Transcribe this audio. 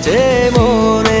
যে মনে